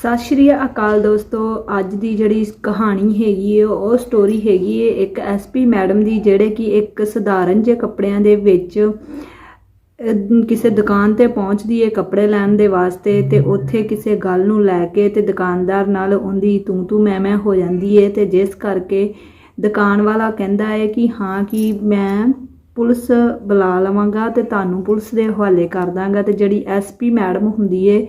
ਸਤਿ ਸ਼੍ਰੀ ਅਕਾਲ ਦੋਸਤੋ, ਅੱਜ ਦੀ ਜਿਹੜੀ ਕਹਾਣੀ ਹੈਗੀ ਹੈ ਉਹ ਸਟੋਰੀ ਹੈਗੀ ਹੈ ਇੱਕ ਐਸਪੀ ਮੈਡਮ ਦੀ, ਜਿਹੜੇ ਕਿ ਇੱਕ ਸਧਾਰਨ ਜਿਹੇ ਕੱਪੜਿਆਂ ਦੇ ਵਿੱਚ ਕਿਸੇ ਦੁਕਾਨ ਤੇ ਪਹੁੰਚਦੀ ਹੈ ਕੱਪੜੇ ਲੈਣ ਦੇ ਵਾਸਤੇ ਤੇ ਉੱਥੇ ਕਿਸੇ ਗੱਲ ਨੂੰ ਲੈ ਕੇ ਤੇ ਦੁਕਾਨਦਾਰ ਨਾਲ ਉਹਦੀ ਤੂੰ ਤੂੰ ਮੈਂ ਮੈਂ ਹੋ ਜਾਂਦੀ ਹੈ ਤੇ ਜਿਸ ਕਰਕੇ ਦੁਕਾਨ ਵਾਲਾ ਕਹਿੰਦਾ ਹੈ ਕਿ ਹਾਂ ਕਿ ਮੈਂ ਪੁਲਿਸ ਬੁਲਾ ਲਵਾਂਗਾ ਤੇ ਤੁਹਾਨੂੰ ਪੁਲਿਸ ਦੇ ਹਵਾਲੇ ਕਰ ਦਾਂਗਾ ਤੇ ਜਿਹੜੀ ਐਸਪੀ ਮੈਡਮ ਹੁੰਦੀ ਹੈ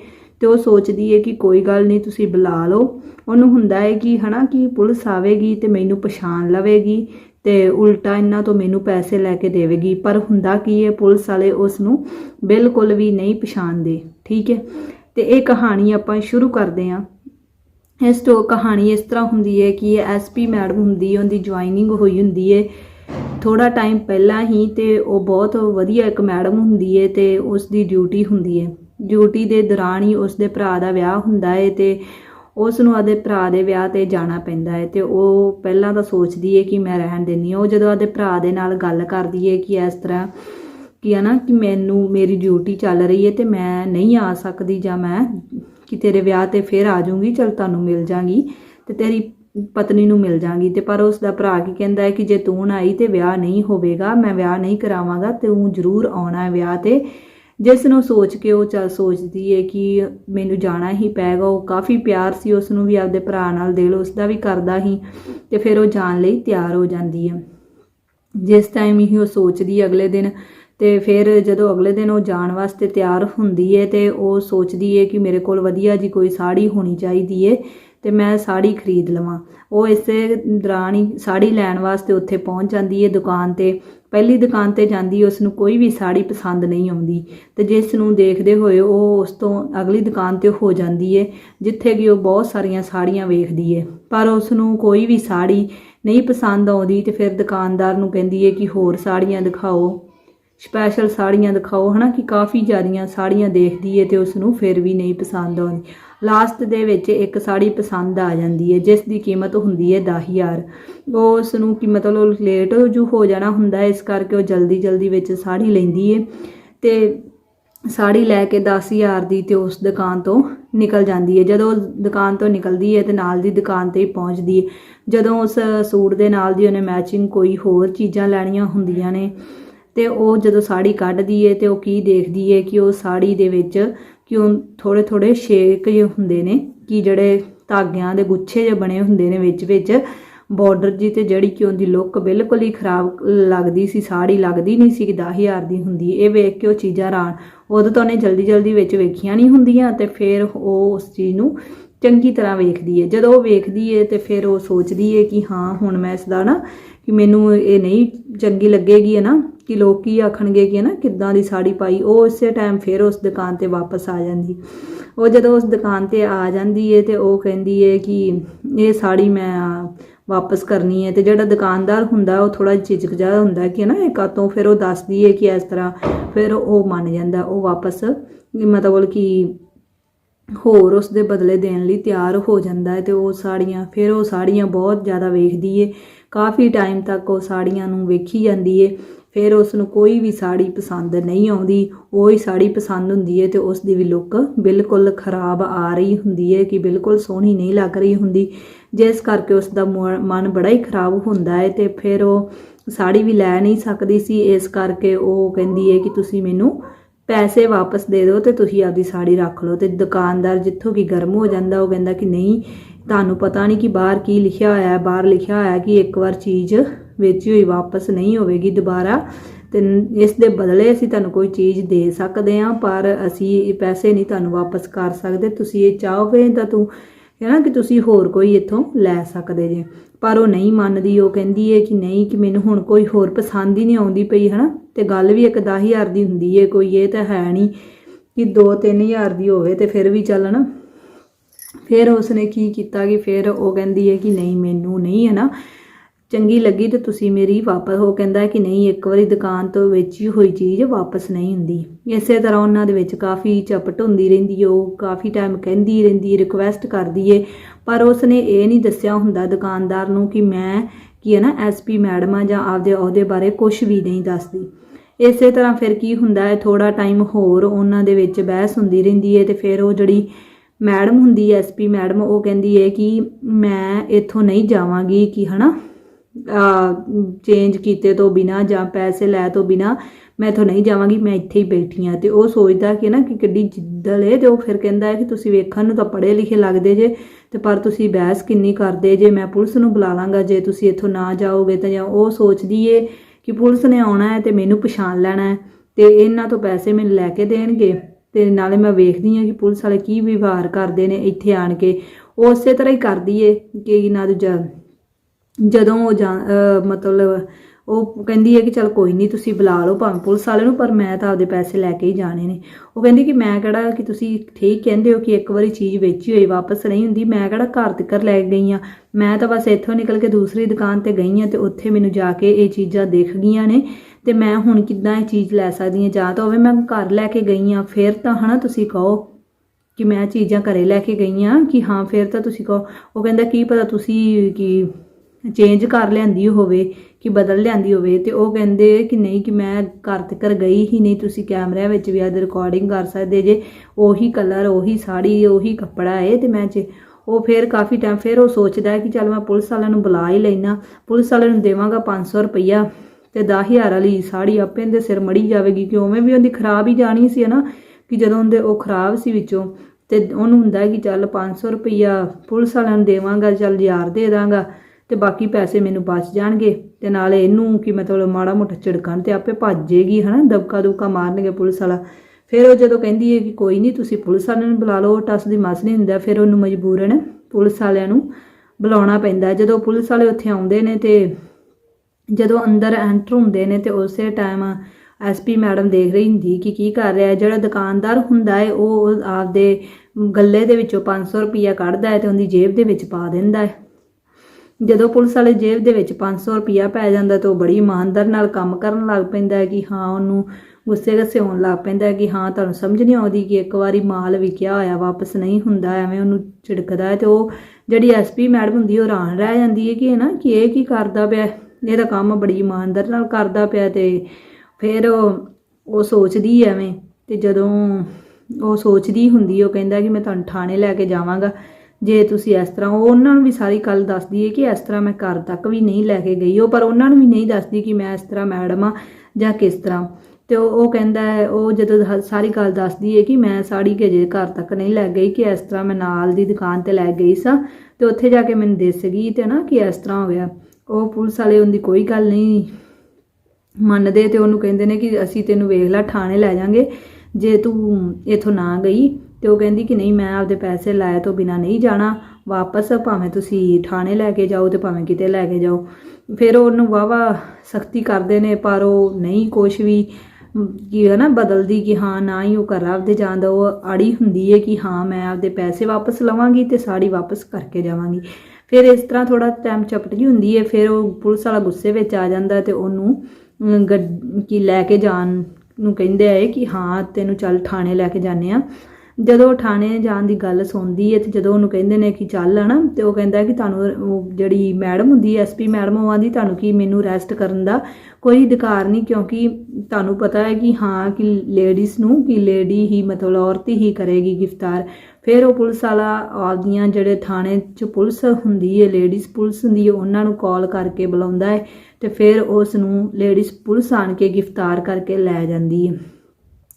ਤੇ ਉਹ ਸੋਚਦੀ ਹੈ ਕਿ ਕੋਈ ਗੱਲ ਨਹੀਂ, ਤੁਸੀਂ ਬੁਲਾ ਲਓ। ਉਹਨੂੰ ਹੁੰਦਾ ਹੈ ਕਿ ਹਨਾ ਕਿ ਪੁਲਿਸ ਆਵੇਗੀ ਤੇ ਮੈਨੂੰ ਪਛਾਣ ਲਵੇਗੀ ਤੇ ਉਲਟਾ ਇਹਨਾਂ ਤੋਂ ਮੈਨੂੰ ਪੈਸੇ ਲੈ ਕੇ ਦੇਵੇਗੀ। ਪਰ ਹੁੰਦਾ ਕੀ ਹੈ, ਪੁਲਿਸ ਵਾਲੇ ਉਸ ਨੂੰ ਬਿਲਕੁਲ ਵੀ ਨਹੀਂ ਪਛਾਣਦੇ, ਠੀਕ ਹੈ? ਤੇ ਇਹ ਕਹਾਣੀ ਆਪਾਂ ਸ਼ੁਰੂ ਕਰਦੇ ਹਾਂ। ਇਸ ਤੋਂ ਕਹਾਣੀ ਇਸ ਤਰ੍ਹਾਂ ਹੁੰਦੀ ਹੈ ਕਿ ਐਸਪੀ ਮੈਡਮ ਹੁੰਦੀ ਹੈ ਉਹਦੀ ਜੁਆਇਨਿੰਗ ਹੋਈ ਹੁੰਦੀ ਹੈ ਥੋੜਾ ਟਾਈਮ ਪਹਿਲਾਂ ਹੀ ਤੇ ਉਹ ਬਹੁਤ ਵਧੀਆ ਇੱਕ ਮੈਡਮ ਹੁੰਦੀ ਹੈ ਤੇ ਉਸ ਦੀ ਡਿਊਟੀ ਹੁੰਦੀ ਹੈ। ਡਿਊਟੀ ਦੇ ਦੌਰਾਨ ਹੀ ਉਸ ਦੇ ਭਰਾ ਦਾ ਵਿਆਹ ਹੁੰਦਾ ਹੈ ਤੇ ਉਸ ਨੂੰ ਆਦੇ ਭਰਾ ਦੇ ਵਿਆਹ ਤੇ ਜਾਣਾ ਪੈਂਦਾ ਹੈ ਤੇ ਉਹ ਪਹਿਲਾਂ ਤਾਂ ਸੋਚਦੀ ਹੈ ਕਿ ਮੈਂ ਰਹਿਣ ਦਿੰਦੀ ਹਾਂ। ਉਹ ਜਦੋਂ ਆਦੇ ਭਰਾ ਦੇ ਨਾਲ ਗੱਲ ਕਰਦੀ ਹੈ ਕਿ ਇਸ ਤਰ੍ਹਾਂ ਕਿ ਹੈ ਨਾ ਕਿ ਮੈਨੂੰ ਮੇਰੀ ਡਿਊਟੀ ਚੱਲ ਰਹੀ ਹੈ ਤੇ ਮੈਂ ਨਹੀਂ ਆ ਸਕਦੀ ਜਾਂ ਮੈਂ ਕਿ ਤੇਰੇ ਵਿਆਹ ਤੇ ਫੇਰ ਆ ਜਾਊਂਗੀ, ਚਲ ਤੁਹਾਨੂੰ ਮਿਲ ਜਾਗੀ ਤੇ ਤੇਰੀ ਪਤਨੀ ਨੂੰ ਮਿਲ ਜਾਗੀ। ਤੇ ਪਰ ਉਸ ਦਾ ਭਰਾ ਕੀ ਕਹਿੰਦਾ ਹੈ ਕਿ ਜੇ ਤੂੰ ਨਾ ਆਈ ਤੇ ਵਿਆਹ ਨਹੀਂ ਹੋਵੇਗਾ, ਮੈਂ ਵਿਆਹ ਨਹੀਂ ਕਰਾਵਾਂਗਾ ਤੇ ਤੂੰ ਜ਼ਰੂਰ ਆਉਣਾ ਹੈ ਵਿਆਹ ਤੇ। ਜਿਸ ਨੂੰ ਸੋਚ ਕੇ ਉਹ ਚੱਲ ਸੋਚਦੀ ਹੈ ਕਿ ਮੈਨੂੰ ਜਾਣਾ ਹੀ ਪੈਗਾ, ਉਹ ਕਾਫੀ ਪਿਆਰ ਸੀ, ਉਸ ਨੂੰ ਵੀ ਆਪਦੇ ਭਰਾ ਨਾਲ ਦਿਲ ਉਸ ਦਾ ਵੀ ਕਰਦਾ ਹੀ ਤੇ ਫਿਰ ਉਹ ਜਾਣ ਲਈ ਤਿਆਰ ਹੋ ਜਾਂਦੀ ਹੈ। ਜਿਸ ਟਾਈਮ ਹੀ ਉਹ ਸੋਚਦੀ ਹੈ ਅਗਲੇ ਦਿਨ ਤੇ ਫਿਰ ਜਦੋਂ ਅਗਲੇ ਦਿਨ ਉਹ ਜਾਣ ਵਾਸਤੇ ਤਿਆਰ ਹੁੰਦੀ ਹੈ ਤੇ ਉਹ ਸੋਚਦੀ ਹੈ ਕਿ ਮੇਰੇ ਕੋਲ ਵਧੀਆ ਜੀ ਕੋਈ ਸਾੜੀ ਹੋਣੀ ਚਾਹੀਦੀ ਹੈ ਤੇ ਮੈਂ ਸਾੜੀ ਖਰੀਦ ਲਵਾਂ। ਉਹ ਇਸੇ ਦੌਰਾਨ ਹੀ ਸਾੜੀ ਲੈਣ ਵਾਸਤੇ ਉੱਥੇ ਪਹੁੰਚ ਜਾਂਦੀ ਹੈ ਦੁਕਾਨ ਤੇ। ਪਹਿਲੀ ਦੁਕਾਨ ਤੇ ਜਾਂਦੀ ਉਸ ਨੂੰ ਕੋਈ ਵੀ ਸਾੜੀ ਪਸੰਦ ਨਹੀਂ ਆਉਂਦੀ ਤੇ ਜਿਸ ਨੂੰ ਦੇਖਦੇ ਹੋਏ ਉਹ ਉਸ ਤੋਂ ਅਗਲੀ ਦੁਕਾਨ ਤੇ ਹੋ ਜਾਂਦੀ ਹੈ ਜਿੱਥੇ ਕਿ ਉਹ ਬਹੁਤ ਸਾਰੀਆਂ ਸਾੜੀਆਂ ਵੇਖਦੀ ਹੈ ਪਰ ਉਸ ਨੂੰ ਕੋਈ ਵੀ ਸਾੜੀ ਨਹੀਂ ਪਸੰਦ ਆਉਂਦੀ ਤੇ ਫਿਰ ਦੁਕਾਨਦਾਰ ਨੂੰ ਕਹਿੰਦੀ ਹੈ ਕਿ ਹੋਰ ਸਾੜੀਆਂ ਦਿਖਾਓ। ਸਪੈਸ਼ਲ ਸਾੜੀਆਂ ਦਿਖਾਓ, ਹਨਾ, ਕਿ ਕਾਫੀ ਜ਼ਿਆਦੀਆਂ ਸਾੜੀਆਂ ਦੇਖਦੀ ਹੈ ਤੇ ਉਸ ਨੂੰ ਫਿਰ ਵੀ ਨਹੀਂ ਪਸੰਦ ਆਉਂਦੀ। ਲਾਸਟ ਦੇ ਵਿੱਚ ਇੱਕ ਸਾੜੀ ਪਸੰਦ ਆ ਜਾਂਦੀ ਹੈ ਜਿਸ ਦੀ ਕੀਮਤ ਹੁੰਦੀ ਹੈ 10000 ਉਹ ਉਸ ਨੂੰ ਕੀ ਮਤਲਬ ਲੇਟ ਜੋ ਹੋ ਜਾਣਾ ਹੁੰਦਾ ਹੈ ਇਸ ਕਰਕੇ ਉਹ ਜਲਦੀ ਜਲਦੀ ਵਿੱਚ ਸਾੜੀ ਲੈਂਦੀ ਹੈ ਤੇ ਸਾੜੀ ਲੈ ਕੇ 10000 ਦੀ ਤੇ ਉਸ ਦੁਕਾਨ ਤੋਂ ਨਿਕਲ ਜਾਂਦੀ ਹੈ ਜਦੋਂ ਉਹ ਦੁਕਾਨ ਤੋਂ ਨਿਕਲਦੀ ਹੈ ਤੇ ਨਾਲ ਦੀ ਦੁਕਾਨ ਤੇ ਹੀ ਪਹੁੰਚਦੀ ਹੈ ਜਦੋਂ ਉਸ ਸੂਟ ਦੇ ਨਾਲ ਦੀ ਉਹਨੇ ਮੈਚਿੰਗ ਕੋਈ ਹੋਰ ਚੀਜ਼ਾਂ ਲੈਣੀਆਂ ਹੁੰਦੀਆਂ ਨੇ ਤੇ ਉਹ ਜਦੋਂ ਸਾੜੀ ਕੱਢਦੀ ਏ ਤੇ ਉਹ ਕੀ ਦੇਖਦੀ ਏ ਕਿ ਉਹ ਸਾੜੀ ਦੇ ਵਿੱਚ ਕਿਉਂ ਥੋੜੇ ਥੋੜੇ ਛੇਕ ਜਿਹੇ ਹੁੰਦੇ ਨੇ, ਕਿ ਜਿਹੜੇ ਧਾਗਿਆਂ ਦੇ ਗੁੱਛੇ ਜਿਹੇ ਬਣੇ ਹੁੰਦੇ ਨੇ ਵਿੱਚ ਵਿੱਚ ਬਾਰਡਰ ਜੀ ਤੇ ਜਿਹੜੀ ਕਿ ਉਹਦੀ ਲੁੱਕ ਬਿਲਕੁਲ ਹੀ ਖਰਾਬ ਲੱਗਦੀ ਸੀ, ਸਾੜੀ ਲੱਗਦੀ ਨਹੀਂ ਸੀ ਕਿ 10000 ਦੀ ਹੁੰਦੀ ਇਹ ਵੇਖ ਕੇ ਉਹ ਚੀਜ਼ਾਂ ਰਾਣ ਉਦੋਂ ਤਾਂ ਉਹਨੇ ਜਲਦੀ ਜਲਦੀ ਵਿੱਚ ਵੇਖੀਆਂ ਨਹੀਂ ਹੁੰਦੀਆਂ ਤੇ ਫਿਰ ਉਹ ਉਸ ਚੀਜ਼ ਨੂੰ ਚੰਗੀ ਤਰ੍ਹਾਂ ਵੇਖਦੀ ਹੈ। ਜਦੋਂ ਉਹ ਵੇਖਦੀ ਹੈ ਤੇ ਫਿਰ ਉਹ ਸੋਚਦੀ ਹੈ ਕਿ ਹਾਂ, ਹੁਣ ਮੈਂ ਇਸ ਦਾ ਨਾ ਕਿ ਮੈਨੂੰ ਇਹ ਨਹੀਂ ਚੰਗੀ ਲੱਗੇਗੀ ਹੈ ਨਾ, ਕਿ ਲੋਕ ਕੀ ਆਖਣਗੇ ਕਿ ਹੈ ਨਾ, ਕਿੱਦਾਂ ਦੀ ਸਾੜੀ ਪਾਈ। ਉਹ ਉਸੇ ਟਾਈਮ ਫਿਰ ਉਸ ਦੁਕਾਨ ਤੇ ਵਾਪਸ ਆ ਜਾਂਦੀ। ਉਹ ਜਦੋਂ ਉਸ ਦੁਕਾਨ ਤੇ ਆ ਜਾਂਦੀ ਹੈ ਤੇ ਉਹ ਕਹਿੰਦੀ ਹੈ ਕਿ ਇਹ ਸਾੜੀ ਮੈਂ ਵਾਪਸ ਕਰਨੀ ਹੈ ਤੇ ਜਿਹੜਾ ਦੁਕਾਨਦਾਰ ਹੁੰਦਾ, ਉਹ ਥੋੜਾ ਝਿਜਕ ਜਾ ਹੁੰਦਾ ਕਿ ਨਾ, ਇਹ ਕਾਤੋਂ ਫਿਰ ਉਹ ਦੱਸਦੀ ਹੈ ਕਿ ਇਸ ਤਰ੍ਹਾਂ ਫਿਰ ਉਹ ਮੰਨ ਜਾਂਦਾ। ਉਹ ਵਾਪਸ ਮਤਲਬ ਕਿ ਹੋਰ ਉਸ ਦੇ ਬਦਲੇ ਦੇਣ ਲਈ ਤਿਆਰ ਹੋ ਜਾਂਦਾ ਹੈ ਤੇ ਉਹ ਸਾੜੀਆਂ, ਫਿਰ ਉਹ ਸਾੜੀਆਂ ਬਹੁਤ ਜ਼ਿਆਦਾ ਵੇਖਦੀ ਏ। ਕਾਫੀ ਟਾਈਮ ਤੱਕ ਉਹ ਸਾੜੀਆਂ ਨੂੰ ਵੇਖੀ ਜਾਂਦੀ ਏ। ਫਿਰ ਉਸ ਨੂੰ ਕੋਈ ਵੀ ਸਾੜੀ ਪਸੰਦ ਨਹੀਂ ਆਉਂਦੀ। ਉਹ ਹੀ ਸਾੜੀ ਪਸੰਦ ਹੁੰਦੀ ਏ ਤੇ ਉਸ ਦੀ ਵੀ ਲੁੱਕ ਬਿਲਕੁਲ ਖਰਾਬ ਆ ਰਹੀ ਹੁੰਦੀ ਏ ਕਿ ਬਿਲਕੁਲ ਸੋਹਣੀ ਨਹੀਂ ਲੱਗ ਰਹੀ ਹੁੰਦੀ। ਜਿਸ ਕਰਕੇ ਉਸ ਦਾ ਮਨ ਬੜਾ ਹੀ ਖਰਾਬ ਹੁੰਦਾ ਹੈ ਤੇ ਫਿਰ ਉਹ ਸਾੜੀ ਵੀ ਲੈ ਨਹੀਂ ਸਕਦੀ ਸੀ। ਇਸ ਕਰਕੇ ਉਹ ਕਹਿੰਦੀ ਏ ਕਿ ਤੁਸੀਂ ਮੈਨੂੰ ਪੈਸੇ ਵਾਪਸ ਦੇ ਦਿਓ ਤੇ ਤੁਸੀਂ ਆਪਦੀ ਸਾੜੀ ਰੱਖ ਲਓ ਤੇ ਦੁਕਾਨਦਾਰ ਜਿੱਥੋਂ ਕੀ ਗਰਮ ਹੋ ਜਾਂਦਾ ਉਹ ਕਹਿੰਦਾ ਕਿ ਨਹੀਂ, ਤੁਹਾਨੂੰ ਪਤਾ ਨਹੀਂ ਕਿ ਬਾਹਰ ਕੀ ਲਿਖਿਆ ਹੋਇਆ ਹੈ ਬਾਹਰ ਲਿਖਿਆ ਹੋਇਆ ਹੈ ਕਿ ਇੱਕ ਵਾਰ ਚੀਜ਼ ਵੇਚੀ ਹੋਈ ਵਾਪਸ ਨਹੀਂ ਹੋਵੇਗੀ ਦੁਬਾਰਾ ਤੇ ਇਸ ਦੇ ਬਦਲੇ ਅਸੀਂ ਤੁਹਾਨੂੰ ਕੋਈ ਚੀਜ਼ ਦੇ ਸਕਦੇ ਹਾਂ, ਪਰ ਅਸੀਂ ਪੈਸੇ ਨਹੀਂ ਤੁਹਾਨੂੰ ਵਾਪਸ ਕਰ ਸਕਦੇ, ਤੁਸੀਂ ਇਹ ਚਾਹੋਗੇ ਤਾਂ ਤੂੰ ਹੈ ਨਾ ਕਿ ਤੁਸੀਂ ਹੋਰ ਕੋਈ ਇੱਥੋਂ ਲੈ ਸਕਦੇ ਜੇ। ਪਰ ਉਹ ਨਹੀਂ ਮੰਨਦੀ, ਉਹ ਕਹਿੰਦੀ ਹੈ ਕਿ ਨਹੀਂ, ਕਿ ਮੈਨੂੰ ਹੁਣ ਕੋਈ ਹੋਰ ਪਸੰਦ ਹੀ ਨਹੀਂ ਆਉਂਦੀ ਪਈ, ਹੈ ਨਾ? ਤੇ ਗੱਲ ਵੀ ਇੱਕ 10000 ਦੀ ਹੁੰਦੀ ਹੈ ਕੋਈ, ਇਹ ਤਾਂ ਹੈ ਨਹੀਂ ਕਿ 2-3000 ਦੀ ਹੋਵੇ ਤੇ ਫਿਰ ਵੀ ਚੱਲਣ ਫਿਰ ਉਸਨੇ ਕੀ ਕੀਤਾ ਕਿ ਫਿਰ ਉਹ ਕਹਿੰਦੀ ਹੈ ਕਿ ਨਹੀਂ, ਮੈਨੂੰ ਨਹੀਂ, ਹੈ ਨਾ? ਚੰਗੀ ਲੱਗੀ ਤੇ ਤੁਸੀਂ ਮੇਰੀ ਵਾਪਸ, ਉਹ ਕਹਿੰਦਾ ਕਿ ਨਹੀਂ, ਇੱਕ ਵਾਰੀ ਦੁਕਾਨ ਤੋਂ ਵੇਚੀ ਹੋਈ ਚੀਜ਼ ਵਾਪਸ ਨਹੀਂ ਹੁੰਦੀ। ਇਸੇ ਤਰ੍ਹਾਂ ਉਹਨਾਂ ਦੇ ਵਿੱਚ ਕਾਫੀ ਚਪਟ ਹੁੰਦੀ ਰਹਿੰਦੀ ਉਹ ਕਾਫੀ ਟਾਈਮ ਕਹਿੰਦੀ ਰਹਿੰਦੀ ਰਿਕੁਐਸਟ ਕਰਦੀ ਏ। ਪਰ ਉਸਨੇ ਇਹ ਨਹੀਂ ਦੱਸਿਆ ਹੁੰਦਾ ਦੁਕਾਨਦਾਰ ਨੂੰ ਕਿ ਮੈਂ ਕੀ ਹੈ ਨਾ ਐਸਪੀ ਮੈਡਮ ਆ ਜਾਂ ਆਪਦੇ ਅਹੁਦੇ ਬਾਰੇ ਕੁਝ ਵੀ ਨਹੀਂ ਦੱਸਦੀ। ਇਸੇ ਤਰ੍ਹਾਂ ਫਿਰ ਕੀ ਹੁੰਦਾ ਹੈ ਥੋੜਾ ਟਾਈਮ ਹੋਰ ਉਹਨਾਂ ਦੇ ਵਿੱਚ ਬਹਿਸ ਹੁੰਦੀ ਰਹਿੰਦੀ ਹੈ ਤੇ ਫਿਰ ਉਹ ਜਿਹੜੀ ਮੈਡਮ ਹੁੰਦੀ ਹੈ ਐਸਪੀ ਮੈਡਮ ਉਹ ਕਹਿੰਦੀ ਹੈ ਕਿ ਮੈਂ ਇੱਥੋਂ ਨਹੀਂ ਜਾਵਾਂਗੀ, ਕਿ ਹਨਾ ਚੇਂਜ ਕੀਤੇ ਤੋਂ ਬਿਨਾ ਜਾਂ ਪੈਸੇ ਲੈ ਤੋਂ ਬਿਨਾ ਮੈਂ ਇੱਥੋਂ ਨਹੀਂ ਜਾਵਾਂਗੀ, ਮੈਂ ਇੱਥੇ ਹੀ ਬੈਠੀ ਆ ਤੇ ਉਹ ਸੋਚਦਾ ਕਿ ਨਾ ਕਿ ਕਿੱਡੀ ਜਿੱਦਲ ਏ, ਤੇ ਉਹ ਫਿਰ ਕਹਿੰਦਾ ਹੈ ਕਿ ਤੁਸੀਂ ਵੇਖਣ ਨੂੰ ਤਾਂ ਪੜ੍ਹੇ ਲਿਖੇ ਲੱਗਦੇ ਜੇ, ਤੇ ਪਰ ਤੁਸੀਂ ਬਹਿਸ ਕਿੰਨੀ ਕਰਦੇ ਜੇ, ਮੈਂ ਪੁਲਿਸ ਨੂੰ ਬੁਲਾ ਲਾਂਗਾ, ਜੇ ਤੁਸੀਂ ਇੱਥੋਂ ਨਾ ਜਾਓਗੇ ਤਾਂ ਜਾਂ ਉਹ ਸੋਚਦੀ ਏ ਕਿ ਪੁਲਿਸ ਨੇ ਆਉਣਾ ਹੈ ਤੇ ਮੈਨੂੰ ਪਛਾਣ ਲੈਣਾ ਹੈ, ਤੇ ਇਹਨਾਂ ਤੋਂ ਪੈਸੇ ਮੈਨੂੰ ਲੈ ਕੇ ਦੇਣਗੇ, ਤੇ ਨਾਲੇ ਮੈਂ ਵੇਖਦੀ ਹਾਂ ਕਿ ਪੁਲਿਸ ਵਾਲੇ ਕੀ ਵਿਵਹਾਰ ਕਰਦੇ ਨੇ ਇੱਥੇ ਆਣ ਕੇ। ਉਹ ਉਸੇ ਤਰ੍ਹਾਂ ਹੀ ਕਰਦੀ ਏ ਕਿ ਇਹਨਾਂ ਦੂਜਾ ਜਦੋਂ ਉਹ ਜਾਂ- ਮਤਲਬ ਉਹ ਕਹਿੰਦੀ ਹੈ ਕਿ ਚਲ ਕੋਈ ਨਹੀਂ ਤੁਸੀਂ ਬੁਲਾ ਲਓ ਭਾਵੇਂ ਪੁਲਿਸ ਵਾਲੇ ਨੂੰ, ਪਰ ਮੈਂ ਤਾਂ ਆਪਦੇ ਪੈਸੇ ਲੈ ਕੇ ਹੀ ਜਾਣੇ ਨੇ। ਉਹ ਕਹਿੰਦੀ ਕਿ ਮੈਂ ਕਿਹੜਾ ਕਿ ਤੁਸੀਂ ਠੀਕ ਕਹਿੰਦੇ ਹੋ ਕਿ ਇੱਕ ਵਾਰੀ ਚੀਜ਼ ਵੇਚੀ ਹੋਈ ਵਾਪਸ ਨਹੀਂ ਹੁੰਦੀ, ਮੈਂ ਕਿਹੜਾ ਘਰ ਤੱਕ ਲੈ ਗਈ ਆ ਮੈਂ ਤਾਂ ਬਸ ਇੱਥੋਂ ਨਿਕਲ ਕੇ ਦੂਸਰੀ ਦੁਕਾਨ ਤੇ ਗਈ ਆ ਤੇ ਉੱਥੇ ਮੈਨੂੰ ਜਾ ਕੇ ਇਹ ਚੀਜ਼ਾਂ ਦੇਖ ਗਈਆਂ ਨੇ ਤੇ ਮੈਂ ਹੁਣ ਕਿੱਦਾਂ ਇਹ ਚੀਜ਼ ਲੈ ਸਕਦੀ ਹਾਂ? ਜਾਂ ਤਾਂ ਹੋਵੇ ਮੈਂ ਘਰ ਲੈ ਕੇ ਗਈ ਆ ਫਿਰ ਤਾਂ ਹਨਾ ਤੁਸੀਂ ਕਹੋ ਕਿ ਮੈਂ ਚੀਜ਼ਾਂ ਘਰੇ ਲੈ ਕੇ ਗਈ ਆ ਕਿ ਹਾਂ, ਫਿਰ ਤਾਂ ਤੁਸੀਂ ਕਹੋ। ਉਹ ਕਹਿੰਦਾ, ਕੀ ਪਤਾ ਤੁਸੀਂ ਕਿ ਚੇਂਜ ਕਰ ਲਿਆਂਦੀ ਹੋਵੇ, ਕਿ ਬਦਲ ਲਿਆਂਦੀ ਹੋਵੇ, ਤੇ ਉਹ ਕਹਿੰਦੇ ਕਿ ਨਹੀਂ, ਕਿ ਮੈਂ ਘਰ ਤੱਕ ਗਈ ਹੀ ਨਹੀਂ, ਤੁਸੀਂ ਕੈਮਰਿਆਂ ਵਿੱਚ ਵੀ ਆਦ ਰਿਕਾਰਡਿੰਗ ਕਰ ਸਕਦੇ ਜੇ, ਉਹੀ ਕਲਰ ਉਹੀ ਸਾੜੀ, ਉਹੀ ਕੱਪੜਾ ਹੈ ਤੇ ਮੈਂ ਚ ਉਹ ਫਿਰ ਕਾਫੀ ਟਾਈਮ ਫਿਰ ਉਹ ਸੋਚਦਾ ਹੈ ਕਿ ਚੱਲ ਮੈਂ ਪੁਲਿਸ ਵਾਲਿਆਂ ਨੂੰ ਬੁਲਾ ਹੀ ਲੈਣਾ ਪੁਲਿਸ ਵਾਲਿਆਂ ਨੂੰ ਦੇਵਾਂਗਾ 500 ਰੁਪਈਆ, ਤੇ 10000 ਵਾਲੀ ਸਾੜੀ ਆਪੇ ਦੇ ਸਿਰ ਮੜੀ ਜਾਵੇਗੀ, ਕਿ ਉਵੇਂ ਵੀ ਉਹਦੀ ਖਰਾਬ ਹੀ ਜਾਣੀ ਸੀ ਨਾ ਕਿ ਜਦੋਂ ਉਹਦੇ, ਉਹ ਖਰਾਬ ਸੀ ਵਿੱਚੋਂ, ਤੇ ਉਹਨੂੰ ਹੁੰਦਾ ਕਿ ਚੱਲ 500 ਰੁਪਈਆ ਪੁਲਿਸ ਵਾਲਿਆਂ ਨੂੰ ਦੇਵਾਂਗਾ, ਚੱਲ ਯਾਰ ਦੇ ਦਾਂਗਾ ਤੇ ਬਾਕੀ ਪੈਸੇ ਮੈਨੂੰ ਬਚ ਜਾਣਗੇ ਤੇ ਨਾਲੇ ਇਹਨੂੰ ਕਿ ਮਤਲਬ ਮਾੜਾ ਮੋਟਾ ਝਿੜਕਣ ਤੇ ਆਪੇ ਭੱਜੇਗੀ, ਹਨਾ? ਦਬਕਾ ਦੁਬਕਾ ਮਾਰਨਗੇ ਪੁਲਿਸ ਵਾਲਾ। ਫਿਰ ਉਹ ਜਦੋਂ ਕਹਿੰਦੀ ਹੈ ਕਿ ਕੋਈ ਨਹੀਂ, ਤੁਸੀਂ ਪੁਲਿਸ ਵਾਲਿਆਂ ਨੂੰ ਬੁਲਾ ਲਓ, ਟਸ ਦੀ ਮਸ ਨਹੀਂ ਹੁੰਦਾ, ਫਿਰ ਉਹਨੂੰ ਮਜਬੂਰਨ ਪੁਲਿਸ ਵਾਲਿਆਂ ਨੂੰ ਬੁਲਾਉਣਾ ਪੈਂਦਾ ਜਦੋਂ ਪੁਲਿਸ ਵਾਲੇ ਉੱਥੇ ਆਉਂਦੇ ਨੇ ਤੇ ਜਦੋਂ ਅੰਦਰ ਐਂਟਰ ਹੁੰਦੇ ਨੇ ਤੇ ਉਸੇ ਟਾਈਮ ਐਸਪੀ ਮੈਡਮ ਦੇਖ ਰਹੀ ਹੁੰਦੀ ਕਿ ਕੀ ਕਰ ਰਿਹਾ ਜਿਹੜਾ ਦੁਕਾਨਦਾਰ ਹੁੰਦਾ ਹੈ, ਉਹ ਆਪਦੇ ਗੱਲੇ ਦੇ ਵਿੱਚੋਂ 500 ਰੁਪਈਆ ਕੱਢਦਾ ਹੈ ਤੇ ਉਹਦੀ ਜੇਬ ਦੇ ਵਿੱਚ ਪਾ ਦਿੰਦਾ ਹੈ। ਜਦੋਂ ਪੁਲਿਸ ਵਾਲੇ ਜੇਬ ਦੇ ਵਿੱਚ 500 ਰੁਪਈਆ ਪੈ ਜਾਂਦਾ ਤਾਂ ਉਹ ਬੜੀ ਇਮਾਨਦਾਰ ਨਾਲ ਕੰਮ ਕਰਨ ਲੱਗ ਪੈਂਦਾ ਹੈ ਕਿ ਹਾਂ, ਉਹਨੂੰ ਗੁੱਸੇ ਗੱਸੇ ਹੋਣ ਲੱਗ ਪੈਂਦਾ ਹੈ ਕਿ ਹਾਂ, ਤੁਹਾਨੂੰ ਸਮਝ ਨਹੀਂ ਆਉਂਦੀ ਕਿ ਇੱਕ ਵਾਰੀ ਮਾਲ ਵਿਕਿਆ ਹੋਇਆ ਵਾਪਸ ਨਹੀਂ ਹੁੰਦਾ, ਐਵੇਂ ਉਹਨੂੰ ਝਿੜਕਦਾ ਹੈ ਤੇ ਉਹ ਜਿਹੜੀ ਐਸਪੀ ਮੈਡਮ ਹੁੰਦੀ ਉਹ ਹੈਰਾਨ ਰਹਿ ਜਾਂਦੀ ਹੈ ਕਿ ਇਹ ਨਾ ਕਿ ਇਹ ਕੀ ਕਰਦਾ ਪਿਆ ਇਹਦਾ ਕੰਮ ਬੜੀ ਇਮਾਨਦਾਰ ਨਾਲ ਕਰਦਾ ਪਿਆ ਤੇ ਫਿਰ ਉਹ ਸੋਚਦੀ ਐਵੇਂ ਤੇ ਜਦੋਂ ਉਹ ਸੋਚਦੀ ਹੁੰਦੀ ਉਹ ਕਹਿੰਦਾ ਕਿ ਮੈਂ ਤੁਹਾਨੂੰ ਥਾਣੇ ਲੈ ਕੇ ਜਾਵਾਂਗਾ। ਜੇ ਤੁਸੀਂ ਇਸ ਤਰ੍ਹਾਂ, ਉਹ ਉਹਨਾਂ ਨੂੰ ਵੀ ਸਾਰੀ ਗੱਲ ਦੱਸਦੀ ਹੈ ਕਿ ਇਸ ਤਰ੍ਹਾਂ ਮੈਂ ਘਰ ਤੱਕ ਵੀ ਨਹੀਂ ਲੈ ਕੇ ਗਈ। ਉਹ ਪਰ ਉਹਨਾਂ ਨੂੰ ਵੀ ਨਹੀਂ ਦੱਸਦੀ ਕਿ ਮੈਂ ਇਸ ਤਰ੍ਹਾਂ ਮੈਡਮ ਆ ਜਾਂ ਕਿਸ ਤਰ੍ਹਾਂ। ਤੇ ਉਹ ਉਹ ਕਹਿੰਦਾ ਹੈ, ਉਹ ਜਦੋਂ ਸਾਰੀ ਗੱਲ ਦੱਸਦੀ ਹੈ ਕਿ ਮੈਂ ਸਾੜੀ ਕੇ ਜੇ ਘਰ ਤੱਕ ਨਹੀਂ ਲੈ ਗਈ ਕਿ ਇਸ ਤਰ੍ਹਾਂ ਮੈਂ ਨਾਲ ਦੀ ਦੁਕਾਨ ਤੇ ਲੈ ਗਈ ਸਾਂ। ਤੇ ਉੱਥੇ ਜਾ ਕੇ ਮੈਨੂੰ ਦਿਸ ਗਈ ਤੇ ਨਾ ਕਿ ਇਸ ਤਰ੍ਹਾਂ ਹੋ ਗਿਆ। ਉਹ ਪੁਲਿਸ ਵਾਲੇ ਉਹਦੀ ਕੋਈ ਗੱਲ ਨਹੀਂ ਮੰਨਦੇ ਤੇ ਉਹਨੂੰ ਕਹਿੰਦੇ ਨੇ ਕਿ ਅਸੀਂ ਤੈਨੂੰ ਵੇਖ ਲੈ, ਥਾਣੇ ਲੈ ਜਾਾਂਗੇ। ਜੇ ਤੂੰ ਇਥੋਂ ਨਾ ਗਈ ਤੇ ਉਹ ਕਹਿੰਦੀ ਕਿ ਨਹੀਂ ਮੈਂ ਆਪਦੇ ਪੈਸੇ ਲਾਇਆ ਤੋਂ ਬਿਨਾ ਨਹੀਂ ਜਾਣਾ। ਵਾਪਸ ਭਾਵੇਂ ਤੁਸੀਂ ਥਾਣੇ ਲੈ ਕੇ ਜਾਓ ਤੇ ਭਾਵੇਂ ਕਿਤੇ ਲੈ ਕੇ ਜਾਓ। ਫਿਰ ਉਹਨੂੰ ਵਾਵਾ ਸਖਤੀ ਕਰਦੇ ਨੇ ਪਰ ਉਹ ਨਹੀਂ ਕੁਛ ਵੀ ਮ, ਕੀ ਹੈ ਨਾ ਬਦਲਦੀ ਕਿ ਹਾਂ ਨਾ ਹੀ ਉਹ ਘਰ ਆਪਦੇ ਜਾਂਦਾ ਉਹ ਆੜੀ ਹੁੰਦੀ ਹੈ ਕਿ ਹਾਂ ਮੈਂ ਆਪਦੇ ਪੈਸੇ ਵਾਪਸ ਲਵਾਂਗੀ ਤੇ ਸਾੜੀ ਵਾਪਸ ਕਰਕੇ ਜਾਵਾਂਗੀ। ਫਿਰ ਇਸ ਤਰ੍ਹਾਂ ਥੋੜਾ ਟਾਈਮ ਚਪਟਦੀ ਹੁੰਦੀ ਹੈ ਫਿਰ ਉਹ ਪੁਲਿਸ ਵਾਲਾ ਗੁੱਸੇ ਵਿੱਚ ਆ ਜਾਂਦਾ ਤੇ ਉਹਨੂੰ ਅਮ, ਲੈ ਕੇ ਜਾਣ ਨੂੰ ਕਹਿੰਦੇ ਆ ਕਿ ਹਾਂ ਤੈਨੂੰ ਚੱਲ ਥਾਣੇ ਲੈ ਕੇ ਜਾਂਦੇ ਆ ਜਦੋਂ ਉਹ ਥਾਣੇ ਜਾਣ ਦੀ ਗੱਲ ਸੁਣਦੀ ਹੈ ਤੇ ਜਦੋਂ ਉਹਨੂੰ ਕਹਿੰਦੇ ਨੇ ਕਿ ਚੱਲ ਹਨਾ, ਤੇ ਉਹ ਕਹਿੰਦਾ ਕਿ ਤੁਹਾਨੂੰ ਉਹ ਜਿਹੜੀ ਮੈਡਮ ਹੁੰਦੀ ਹੈ ਐਸਪੀ ਮੈਡਮ, ਉਹ ਆਂਦੀ ਤੁਹਾਨੂੰ ਕੀ ਮੈਨੂੰ ਰੈਸਟ ਕਰਨ ਦਾ ਕੋਈ ਅਧਿਕਾਰ ਨਹੀਂ, ਕਿਉਂਕਿ ਤੁਹਾਨੂੰ ਪਤਾ ਹੈ ਕਿ ਹਾਂ, ਕਿ ਲੇਡੀਜ਼ ਨੂੰ, ਕਿ ਲੇਡੀ ਹੀ ਮਤਲਬ ਔਰਤ ਹੀ ਕਰੇਗੀ ਗ੍ਰਿਫਤਾਰ। ਫਿਰ ਉਹ ਪੁਲਿਸ ਵਾਲਾ, ਆਪਦੀਆਂ ਜਿਹੜੇ ਥਾਣੇ 'ਚ ਪੁਲਿਸ ਹੁੰਦੀ ਹੈ ਲੇਡੀਜ਼ ਪੁਲਿਸ ਹੁੰਦੀ ਹੈ, ਉਹਨਾਂ ਨੂੰ ਕਾਲ ਕਰਕੇ ਬੁਲਾਉਂਦਾ ਹੈ ਤੇ ਫਿਰ ਉਸ ਨੂੰ ਲੇਡੀਜ਼ ਪੁਲਿਸ ਆਣ ਕੇ ਗ੍ਰਿਫਤਾਰ ਕਰਕੇ ਲੈ ਜਾਂਦੀ ਹੈ।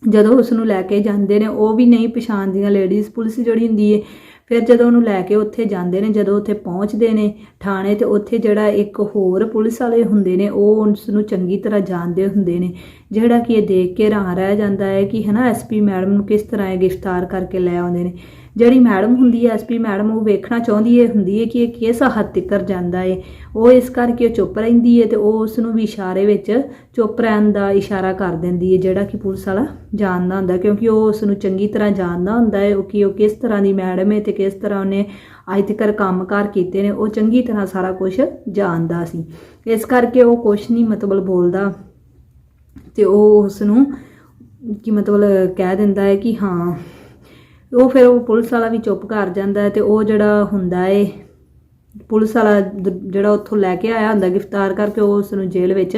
ਜਦੋਂ ਉਸ ਨੂੰ ਲੈ ਕੇ ਜਾਂਦੇ ਨੇ, ਉਹ ਵੀ ਨਹੀਂ ਪਛਾਣਦੀਆਂ ਲੇਡੀਜ਼ ਪੁਲਿਸ ਜਿਹੜੀ ਹੁੰਦੀ ਹੈ ਫਿਰ ਜਦੋਂ ਉਹਨੂੰ ਲੈ ਕੇ ਉੱਥੇ ਜਾਂਦੇ ਨੇ, ਜਦੋਂ ਉੱਥੇ ਪਹੁੰਚਦੇ ਨੇ ਥਾਣੇ, ਤੇ ਉੱਥੇ ਜਿਹੜਾ ਇੱਕ ਹੋਰ ਪੁਲਿਸ ਵਾਲੇ ਹੁੰਦੇ ਨੇ, ਉਹ ਉਸ ਨੂੰ ਚੰਗੀ ਤਰ੍ਹਾਂ ਜਾਣਦੇ ਹੁੰਦੇ ਨੇ। ਜਿਹੜਾ ਕਿ ਇਹ ਦੇਖ ਕੇ ਹੈਰਾਨ ਰਹਿ ਜਾਂਦਾ ਹੈ ਕਿ ਹਨਾ ਐਸਪੀ ਮੈਡਮ ਨੂੰ ਕਿਸ ਤਰ੍ਹਾਂ ਇਹ ਗ੍ਰਿਫਤਾਰ ਕਰਕੇ ਲੈ ਆਉਂਦੇ ਨੇ। ਜਿਹੜੀ ਮੈਡਮ ਹੁੰਦੀ ਹੈ ਐਸਪੀ ਮੈਡਮ, ਉਹ ਵੇਖਣਾ ਚਾਹੁੰਦੀ ਹੈ ਹੁੰਦੀ ਹੈ ਕਿ ਇਹ ਕਿਸ ਹੱਦ ਤੱਕ ਜਾਂਦਾ ਹੈ ਉਹ ਇਸ ਕਰਕੇ ਉਹ ਚੁੱਪ ਰਹਿੰਦੀ ਹੈ ਤੇ ਉਹ ਉਸ ਨੂੰ ਵੀ ਇਸ਼ਾਰੇ ਵਿੱਚ ਚੁੱਪ ਰਹਿਣ ਦਾ ਇਸ਼ਾਰਾ ਕਰ ਦਿੰਦੀ ਹੈ ਜਿਹੜਾ ਕਿ ਪੁਲਿਸ ਵਾਲਾ ਜਾਣਦਾ ਹੁੰਦਾ, ਕਿਉਂਕਿ ਉਹ ਉਸ ਨੂੰ ਚੰਗੀ ਤਰ੍ਹਾਂ ਜਾਣਦਾ ਹੁੰਦਾ ਹੈ ਕਿ ਉਹ ਕਿਸ ਤਰ੍ਹਾਂ ਦੀ ਮੈਡਮ ਹੈ ਤੇ ਕਿਸ ਤਰ੍ਹਾਂ ਉਹਨੇ ਅੱਜ ਤੱਕ ਕੰਮਕਾਰ ਕੀਤੇ ਨੇ। ਉਹ ਚੰਗੀ ਤਰ੍ਹਾਂ ਸਾਰਾ ਕੁਝ ਜਾਣਦਾ ਸੀ। ਇਸ ਕਰਕੇ ਉਹ ਕੁਝ ਨਹੀਂ ਮਤਲਬ ਬੋਲਦਾ। ਤੇ ਉਹ ਉਸ ਨੂੰ ਕੀ ਮਤਲਬ ਕਹਿ ਦਿੰਦਾ ਹੈ ਕਿ ਹਾਂ, ਉਹ ਫਿਰ ਉਹ ਪੁਲਿਸ ਵਾਲਾ ਵੀ ਚੁੱਪ ਕਰ ਜਾਂਦਾ ਹੈ ਤੇ ਉਹ ਜਿਹੜਾ ਹੁੰਦਾ ਏ ਪੁਲਿਸ ਵਾਲਾ ਜਿਹੜਾ ਉੱਥੋਂ ਲੈ ਕੇ ਆਇਆ ਹੁੰਦਾ ਗ੍ਰਿਫਤਾਰ ਕਰਕੇ ਉਹ ਉਸ ਨੂੰ ਜੇਲ੍ਹ ਵਿੱਚ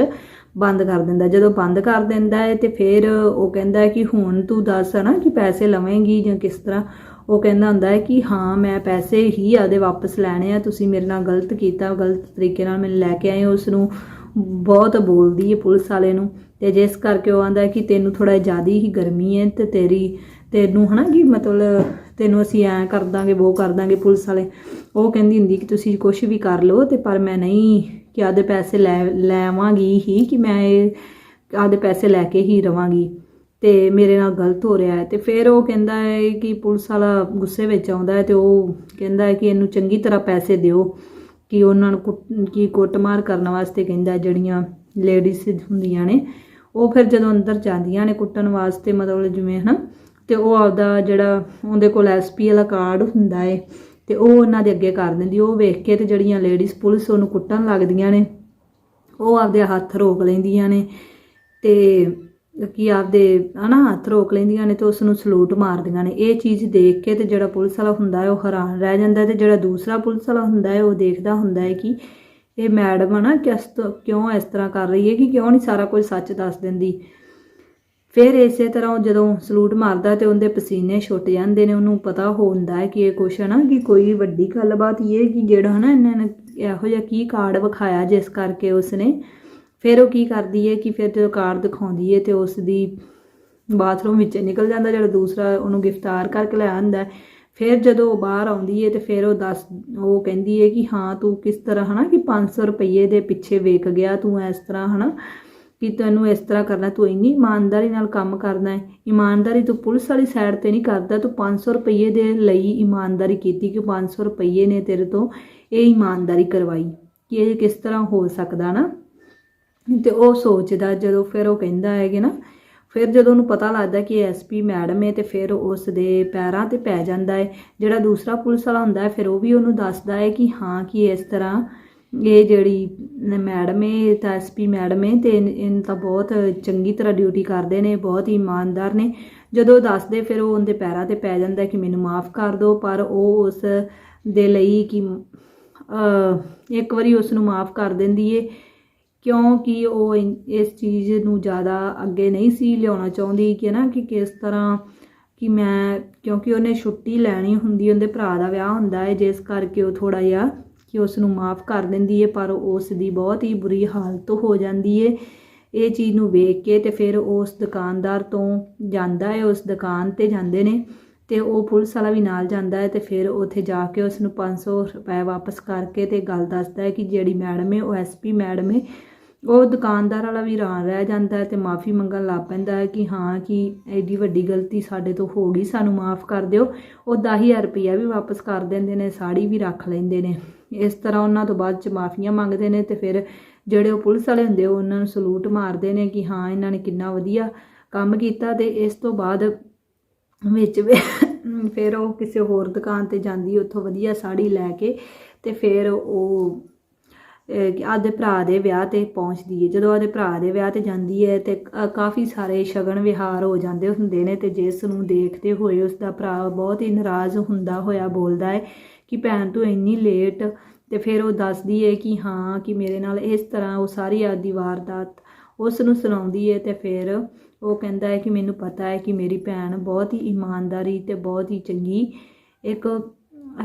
ਬੰਦ ਕਰ ਦਿੰਦਾ ਜਦੋਂ ਬੰਦ ਕਰ ਦਿੰਦਾ ਹੈ ਤੇ ਫਿਰ ਉਹ ਕਹਿੰਦਾ ਹੈ ਕਿ ਹੁਣ ਤੂੰ ਦੱਸ ਨਾ ਕਿ ਪੈਸੇ ਲਵੇਂਗੀ ਜਾਂ ਕਿਸ ਤਰ੍ਹਾਂ ਉਹ ਕਹਿੰਦਾ ਹੁੰਦਾ ਹੈ ਕਿ ਹਾਂ, ਮੈਂ ਪੈਸੇ ਹੀ ਆਦੇ ਵਾਪਸ ਲੈਣੇ ਆ, ਤੁਸੀਂ ਮੇਰੇ ਨਾਲ ਗਲਤ ਕੀਤਾ, ਗਲਤ ਤਰੀਕੇ ਨਾਲ ਮੈਨੂੰ ਲੈ ਕੇ ਆਏ ਹੋ। ਉਸ ਨੂੰ ਬਹੁਤ ਬੋਲਦੀ ਹੈ ਪੁਲਿਸ ਵਾਲੇ ਨੂੰ ਤੇ ਜਿਸ ਕਰਕੇ ਉਹ ਆਂਦਾ ਕਿ ਤੈਨੂੰ ਥੋੜਾ ਜ਼ਿਆਦਾ ਹੀ ਗਰਮੀ ਹੈ ਤੇ ਤੇਰੀ, ਤੈਨੂੰ ਹਨਾ ਕਿ ਮਤਲਬ ਤੈਨੂੰ ਅਸੀਂ ਐ ਕਰ ਦਾਂਗੇ ਉਹ ਕਰ ਦਾਂਗੇ ਪੁਲਿਸ ਵਾਲੇ। ਉਹ ਕਹਿੰਦੀ ਹੁੰਦੀ ਕਿ ਤੁਸੀਂ ਕੁਝ ਵੀ ਕਰ ਲਓ ਤੇ ਪਰ ਮੈਂ ਨਹੀਂ ਕਿ ਆਦੇ ਪੈਸੇ ਲੈ, ਲੈਵਾਂਗੀ ਹੀ ਕਿ ਮੈਂ ਇਹ ਆਦੇ ਪੈਸੇ ਲੈ ਕੇ ਹੀ ਰਵਾਂਗੀ। ਤੇ ਮੇਰੇ ਨਾਲ ਗਲਤ ਹੋ ਰਿਹਾ ਹੈ ਤੇ ਫਿਰ ਉਹ ਕਹਿੰਦਾ ਹੈ ਕਿ ਪੁਲਿਸ ਵਾਲਾ ਗੁੱਸੇ ਵਿੱਚ ਆਉਂਦਾ ਹੈ ਤੇ ਉਹ ਕਹਿੰਦਾ ਹੈ ਕਿ ਇਹਨੂੰ ਚੰਗੀ ਤਰ੍ਹਾਂ ਪੈਸੇ ਦਿਓ। ਕਿ ਉਹਨਾਂ ਨੂੰ ਕੁੱਟ- ਕੀ ਕੁੱਟਮਾਰ ਕਰਨ ਵਾਸਤੇ ਕਹਿੰਦਾ ਜਿਹੜੀਆਂ ਲੇਡੀਜ਼ ਹੁੰਦੀਆਂ ਨੇ, ਉਹ ਫਿਰ ਜਦੋਂ ਅੰਦਰ ਜਾਂਦੀਆਂ ਨੇ ਕੁੱਟਣ ਵਾਸਤੇ, ਮਤਲਬ ਜਿਵੇਂ ਹਨਾ, ਤੇ ਉਹ ਆਪਦਾ ਜਿਹੜਾ ਉਹਦੇ ਕੋਲ ਐਸਪੀ ਵਾਲਾ ਕਾਰਡ ਹੁੰਦਾ ਏ, ਤੇ ਉਹ ਉਹਨਾਂ ਦੇ ਅੱਗੇ ਕਰ ਦਿੰਦੀ, ਉਹ ਵੇਖ ਕੇ ਤੇ ਜਿਹੜੀਆਂ ਲੇਡੀਜ਼ ਪੁਲਿਸ ਉਹਨੂੰ ਕੁੱਟਣ ਲੱਗਦੀਆਂ ਨੇ, ਉਹ ਆਪਦੇ ਹੱਥ ਰੋਕ ਲੈਂਦੀਆਂ ਨੇ, ਤੇ ਕੀ ਆਪਦੇ, ਹਨਾ ਹੱਥ ਰੋਕ ਲੈਂਦੀਆਂ ਨੇ ਤੇ ਉਸ ਨੂੰ ਸਲੂਟ ਮਾਰਦੀਆਂ ਨੇ। ਇਹ ਚੀਜ਼ ਦੇਖ ਕੇ ਤੇ ਜਿਹੜਾ ਪੁਲਿਸ ਵਾਲਾ ਹੁੰਦਾ ਹੈ, ਉਹ ਹੈਰਾਨ ਰਹਿ ਜਾਂਦਾ ਹੈ ਤੇ ਜਿਹੜਾ ਦੂਸਰਾ ਪੁਲਿਸ ਵਾਲਾ ਹੁੰਦਾ ਹੈ, ਉਹ ਦੇਖਦਾ ਹੁੰਦਾ ਹੈ ਕਿ ਇਹ ਮੈਡਮ ਹਨਾ ਕਿਸ ਤੋਂ ਕਿਉਂ ਇਸ ਤਰ੍ਹਾਂ ਕਰ ਰਹੀ ਹੈ ਕਿ ਕਿਉਂ ਨਹੀਂ ਸਾਰਾ ਕੁਝ ਸੱਚ ਦੱਸ ਦਿੰਦੀ। ਫਿਰ ਇਸੇ ਤਰ੍ਹਾਂ ਉਹ ਜਦੋਂ ਸਲੂਟ ਮਾਰਦਾ ਤੇ ਉਹਦੇ ਪਸੀਨੇ ਛੁੱਟ ਜਾਂਦੇ ਨੇ, ਉਹਨੂੰ ਪਤਾ ਹੁੰਦਾ ਹੈ ਕਿ ਇਹ ਕੁਛ ਹੈ ਨਾ ਕਿ ਕੋਈ ਵੱਡੀ ਗੱਲਬਾਤ ਇਹ ਕਿ ਜਿਹੜਾ ਹਨਾ, ਇਹਨਾਂ ਨੇ ਇਹੋ ਜਿਹਾ ਕੀ ਕਾਰਡ ਵਿਖਾਇਆ ਜਿਸ ਕਰਕੇ ਉਸਨੇ ਫਿਰ ਉਹ ਕੀ ਕਰਦੀ ਹੈ ਕਿ ਫਿਰ ਜਦੋਂ ਕਾਰ ਦਿਖਾਉਂਦੀ ਹੈ ਤੇ ਉਸ ਦੀ ਬਾਥਰੂਮ ਵਿੱਚ ਨਿਕਲ ਜਾਂਦਾ, ਜਿਹੜਾ ਦੂਸਰਾ ਉਹਨੂੰ ਗ੍ਰਿਫਤਾਰ ਕਰਕੇ ਲੈ ਆਂਦਾ ਫਿਰ ਜਦੋਂ ਉਹ ਬਾਹਰ ਆਉਂਦੀ ਹੈ ਤੇ ਫਿਰ ਉਹ ਦੱਸ, ਉਹ ਕਹਿੰਦੀ ਹੈ ਕਿ ਹਾਂ, ਤੂੰ ਕਿਸ ਤਰ੍ਹਾਂ ਹਨਾ ਕਿ 500 ਰੁਪਏ ਦੇ ਪਿੱਛੇ ਵੇਖ ਗਿਆ, ਤੂੰ ਇਸ ਤਰ੍ਹਾਂ ਹਨਾ ਕਿ ਤੈਨੂੰ ਇਸ ਤਰ੍ਹਾਂ ਕਰਨਾ, ਤੂੰ ਇੰਨੀ ਇਮਾਨਦਾਰੀ ਨਾਲ ਕੰਮ ਕਰਨਾ ਹੈ। ਇਮਾਨਦਾਰੀ ਤੂੰ ਪੁਲਿਸ ਵਾਲੀ ਸਾਈਡ ਤੇ ਨਹੀਂ ਕਰਦਾ, ਤੂੰ 500 ਰੁਪਏ ਦੇ ਲਈ ਇਮਾਨਦਾਰੀ ਕੀਤੀ ਕਿ 500 ਰੁਪਏ ਨੇ ਤੇਰੇ ਤੋਂ ਇਹ ਇਮਾਨਦਾਰੀ ਕਰਵਾਈ ਕਿ ਇਹ ਕਿਸ ਤਰ੍ਹਾਂ ਹੋ ਸਕਦਾ ਨਾ। ਤੇ ਉਹ ਸੋਚਦਾ, ਜਦੋਂ ਫਿਰ ਉਹ ਕਹਿੰਦਾ ਹੈ ਕਿ ਨਾ, ਫਿਰ ਜਦੋਂ ਉਹਨੂੰ ਪਤਾ ਲੱਗਦਾ ਕਿ ਐਸਪੀ ਮੈਡਮ ਹੈ ਤੇ ਫਿਰ ਉਸ ਦੇ ਪੈਰਾਂ ਤੇ ਪੈ ਜਾਂਦਾ ਹੈ। ਜਿਹੜਾ ਦੂਸਰਾ ਪੁਲਿਸ ਵਾਲਾ ਹੁੰਦਾ ਹੈ, ਫਿਰ ਉਹ ਵੀ ਉਹਨੂੰ ਦੱਸਦਾ ਹੈ ਕਿ ਹਾਂ, ਕਿ ਇਸ ਤਰ੍ਹਾਂ ਇਹ ਜਿਹੜੀ ਮੈਡਮ ਹੈ, ਇਹ ਤਾਂ ਐਸਪੀ ਮੈਡਮ ਹੈ ਤੇ ਇਨ ਤਾਂ ਬਹੁਤ ਚੰਗੀ ਤਰ੍ਹਾਂ ਡਿਊਟੀ ਕਰਦੇ ਨੇ, ਬਹੁਤ ਹੀ ਇਮਾਨਦਾਰ ਨੇ। ਜਦੋਂ ਉਹ ਦੱਸਦੇ, ਫਿਰ ਉਹ ਉਹਦੇ ਪੈਰਾਂ ਤੇ ਪੈ ਜਾਂਦਾ ਕਿ ਮੈਨੂੰ ਮਾਫ ਕਰ ਦਿਓ, ਪਰ ਉਹ ਉਸ ਦੇ ਲਈ ਕਿ ਇੱਕ ਵਾਰੀ ਉਸ ਨੂੰ ਮਾਫ ਕਰ ਦਿੰਦੀ ਏ। ਕਿਉਂਕਿ ਉਹ ਇਨ- ਇਸ ਚੀਜ਼ ਨੂੰ ਜ਼ਿਆਦਾ ਅੱਗੇ ਨਹੀਂ ਸੀ ਲਿਆਉਣਾ ਚਾਹੁੰਦੀ ਕਿ ਨਾ ਕਿ ਕਿਸ ਤਰ੍ਹਾਂ ਕਿ ਮੈਂ, ਕਿਉਂਕਿ ਉਹਨੇ ਛੁੱਟੀ ਲੈਣੀ ਹੁੰਦੀ, ਉਹਦੇ ਭਰਾ ਦਾ ਵਿਆਹ ਹੁੰਦਾ ਹੈ, ਜਿਸ ਕਰਕੇ ਉਹ ਥੋੜਾ ਜਿਹਾ ਕਿ ਉਸ ਨੂੰ ਮਾਫ ਕਰ ਦਿੰਦੀ ਹੈ, ਪਰ ਉਸ ਦੀ ਬਹੁਤ ਹੀ ਬੁਰੀ ਹਾਲਤ ਹੋ ਜਾਂਦੀ ਹੈ। ਇਹ ਚੀਜ਼ ਨੂੰ ਵੇਖ ਕੇ ਤੇ ਫਿਰ ਉਸ ਦੁਕਾਨਦਾਰ ਤੋਂ ਜਾਂਦਾ ਹੈ, ਉਸ ਦੁਕਾਨ ਤੇ ਜਾਂਦੇ ਨੇ ਤੇ ਉਹ ਪੁਲਿਸ ਵਾਲਾ ਵੀ ਨਾਲ ਜਾਂਦਾ ਹੈ ਤੇ ਫਿਰ ਉੱਥੇ ਜਾ ਕੇ ਉਸ ਨੂੰ 500 ਰੁਪਏ ਵਾਪਸ ਕਰਕੇ ਤੇ ਗੱਲ ਦੱਸਦਾ ਹੈ ਕਿ ਜਿਹੜੀ ਮੈਡਮ ਹੈ, ਉਹ ਐਸਪੀ ਮੈਡਮ ਹੈ ਉਹ ਦੁਕਾਨਦਾਰ ਵਾਲਾ ਵੀ ਹੈਰਾਨ ਰਹਿ ਜਾਂਦਾ ਹੈ ਤੇ ਮਾਫੀ ਮੰਗਣ ਲੱਗ ਪੈਂਦਾ ਹੈ ਕਿ ਹਾਂ, ਕਿ ਐਡੀ ਵੱਡੀ ਗਲਤੀ ਸਾਡੇ ਤੋਂ ਹੋ ਗਈ, ਸਾਨੂੰ ਮਾਫ ਕਰ ਦਿਓ। ਉਹ 10000 ਰੁਪਇਆ ਵੀ ਵਾਪਸ ਕਰ ਦਿੰਦੇ ਨੇ, ਸਾੜੀ ਵੀ ਰੱਖ ਲੈਂਦੇ ਨੇ। ਇਸ ਤਰ੍ਹਾਂ ਉਹਨਾਂ ਤੋਂ ਬਾਅਦ ਚ ਮਾਫੀਆਂ ਮੰਗਦੇ ਨੇ ਤੇ ਫਿਰ ਜਿਹੜੇ ਉਹ ਪੁਲਿਸ ਵਾਲੇ ਹੁੰਦੇ ਉਹ ਉਹਨਾਂ ਨੂੰ ਸਲੂਟ ਮਾਰਦੇ ਨੇ ਕਿ ਹਾਂ, ਇਹਨਾਂ ਨੇ ਕਿੰਨਾ ਵਧੀਆ ਕੰਮ ਕੀਤਾ ਤੇ ਇਸ ਤੋਂ ਬਾਅਦ ਵਿੱਚ ਫਿਰ ਉਹ ਕਿਸੇ ਹੋਰ ਦੁਕਾਨ ਤੇ ਜਾਂਦੀ, ਉੱਥੋਂ ਵਧੀਆ ਸਾੜੀ ਲੈ ਕੇ ਤੇ ਫਿਰ ਉਹ ਆਪਦੇ ਭਰਾ ਦੇ ਵਿਆਹ ਤੇ ਪਹੁੰਚਦੀ ਹੈ ਜਦੋਂ ਆਪਦੇ ਭਰਾ ਦੇ ਵਿਆਹ ਤੇ ਜਾਂਦੀ ਹੈ ਤੇ ਕ- ਕਾਫੀ ਸਾਰੇ ਸ਼ਗਨ ਵਿਹਾਰ ਹੋ ਜਾਂਦੇ ਹੁੰਦੇ ਨੇ ਤੇ ਜਿਸ ਨੂੰ ਦੇਖਦੇ ਹੋਏ ਉਸ ਦਾ ਭਰਾ ਬਹੁਤ ਹੀ ਨਾਰਾਜ਼ ਹੁੰਦਾ ਹੋਇਆ ਬੋਲਦਾ ਹੈ ਕਿ ਭੈਣ ਤੂੰ ਇੰਨੀ ਲੇਟ ਤੇ ਫਿਰ ਉਹ ਦੱਸਦੀ ਹੈ ਕਿ ਹਾਂ, ਕਿ ਮੇਰੇ ਨਾਲ ਇਸ ਤਰ੍ਹਾਂ ਉਹ ਸਾਰੀ ਆਦੀ ਵਾਰਦਾਤ ਉਸ ਨੂੰ ਸੁਣਾਉਂਦੀ ਹੈ ਤੇ ਫਿਰ ਉਹ ਕਹਿੰਦਾ ਹੈ ਕਿ ਮੈਨੂੰ ਪਤਾ ਹੈ ਕਿ ਮੇਰੀ ਭੈਣ ਬਹੁਤ ਹੀ ਇਮਾਨਦਾਰੀ ਤੇ ਬਹੁਤ ਹੀ ਚੰਗੀ, ਇੱਕ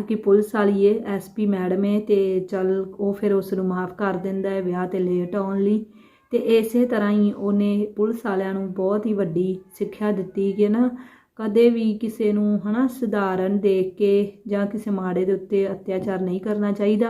ਕਿ ਪੁਲਿਸ ਵਾਲੀ ਹੈ ਐਸਪੀ ਮੈਡਮ ਏ ਤੇ ਚੱਲ ਉਹ ਫਿਰ ਉਸ ਨੂੰ ਮਾਫ ਕਰ ਦਿੰਦਾ ਹੈ ਵਿਆਹ ਤੇ ਲੇਟ ਆਉਣ ਲਈ। ਤੇ ਇਸੇ ਤਰ੍ਹਾਂ ਹੀ ਉਹਨੇ ਪੁਲਿਸ ਵਾਲਿਆਂ ਨੂੰ ਬਹੁਤ ਹੀ ਵੱਡੀ ਸਿੱਖਿਆ ਦਿੱਤੀ ਕਿ ਨਾ ਕਦੇ ਵੀ ਕਿਸੇ ਨੂੰ ਹਨਾ ਸਧਾਰਨ ਦੇਖ ਕੇ ਜਾਂ ਕਿਸੇ ਮਾੜੇ ਦੇ ਉੱਤੇ ਅਤਿਆਚਾਰ ਨਹੀਂ ਕਰਨਾ ਚਾਹੀਦਾ।